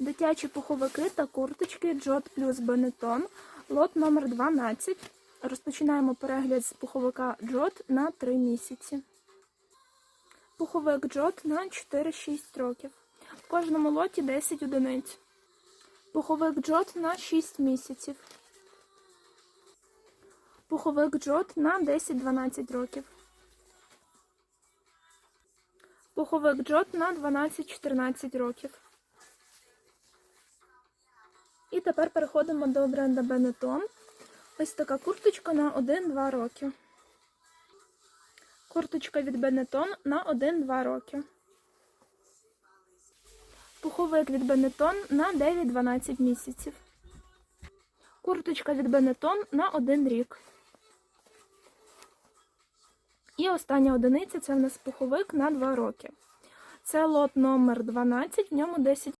Дитячі пуховики та курточки Джот плюс Бенетон, лот номер 12. Розпочинаємо перегляд з пуховика Джот на 3 місяці. Пуховик Джот на 4-6 років. В кожному лоті 10 одиниць. Пуховик Джот на 6 місяців. Пуховик Джот на 10-12 років. Пуховик Джот на 12-14 років. І тепер переходимо до бренда Benetton. Ось така курточка на 1-2 роки. Курточка від Benetton на 1-2 роки. Пуховик від Benetton на 9-12 місяців. Курточка від Benetton на 1 рік. І остання одиниця це в нас пуховик на 2 роки. Це лот номер 12, в ньому 10